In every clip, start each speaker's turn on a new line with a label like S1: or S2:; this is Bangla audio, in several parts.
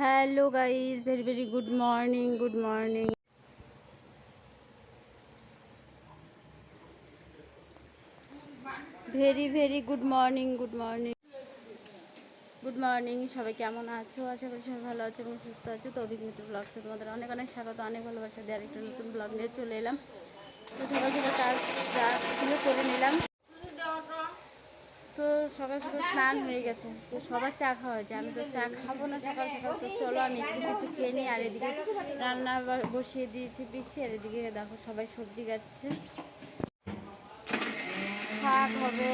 S1: Hello guys very very good morning good morning very very good morning good morning good morning সবাই কেমন আছো? আশা করি সবাই ভালো আছো এবং সুস্থ আছো। তো অভিজ্ঞতা ব্লগসে তোমাদের অনেক অনেক স্বাগত, অনেক ভালোবাসা দিয়ে আরেকটা নতুন ব্লগ নিয়ে চলে এলাম। তো সবাই সবাই কাজ যা ছিল করে নিলাম। তো সবাই পুরো স্নান হয়ে গেছে। তো সবার চা খাওয়া হয়েছে। আমি তো চা খাব না সকাল সকাল, তো চলো আমি একটু কিছু খেয়ে নিই। আর এদিকে রান্না বসিয়ে দিয়েছি পিসি। আর এদিকে দেখো সবাই সবজি কাটছে। শাক হবে।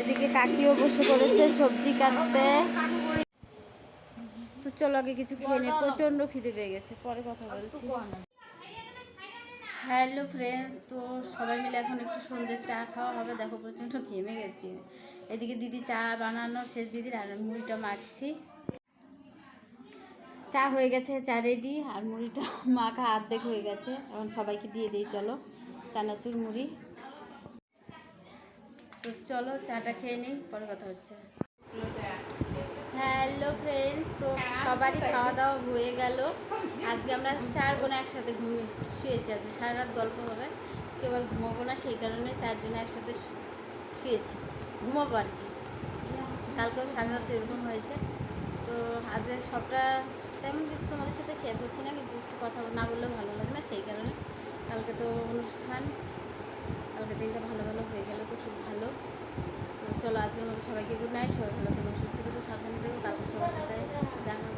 S1: এদিকে কাকিও বসে পড়েছে সবজি কাটতে। তো চলো আগে কিছু খেয়ে নিই। প্রচণ্ড খিদে পেয়ে গেছে। পরে কথা বলছি। হ্যালো ফ্রেন্ডস, তো সবাই মিলে এখন একটু সন্ধ্যের চা খাওয়া হবে। দেখো প্রচণ্ড ঘেমে গেছি। এদিকে দিদি চা বানানো শেষ দিদির আর মুড়িটা মাখছি। চা হয়ে গেছে, চা রেডি আর মুড়িটা মাখা আর্ধেক হয়ে গেছে। এখন সবাইকে দিয়ে দিই, চলো। চানাচুর মুড়ি। তো চলো, চাটা খেয়ে নিই, পরে কথা হচ্ছে। হ্যালো ফ্রেন্ডস তো সবারই খাওয়া দাওয়া হয়ে গেল। আজকে আমরা চার বোন একসাথে ঘুমিয়ে শুয়েছি আজকে সারা রাত গল্প হবে। এবার ঘুমাবো না সেই কারণে চারজনে একসাথে শুয়েছি। ঘুমাবো আর কি। কালকেও সারা রাত এরকম হয়েছে। তো আজকে সবটা তেমন কিছু তোমাদের সাথে শেয়ার করছি না কিন্তু একটু কথা না বললেও ভালো লাগে না সেই কারণে। কালকে তো অনুষ্ঠান কালকে দিনটা ভালো ভালো হয়ে গেল তো খুব ভালো। চলো আজকের মতো সবাইকে গুড নাইট সবাই ভালো থেকো, সুস্থ থেকো, সাবধানে থেকো, তারপর সবার সাথে দেখা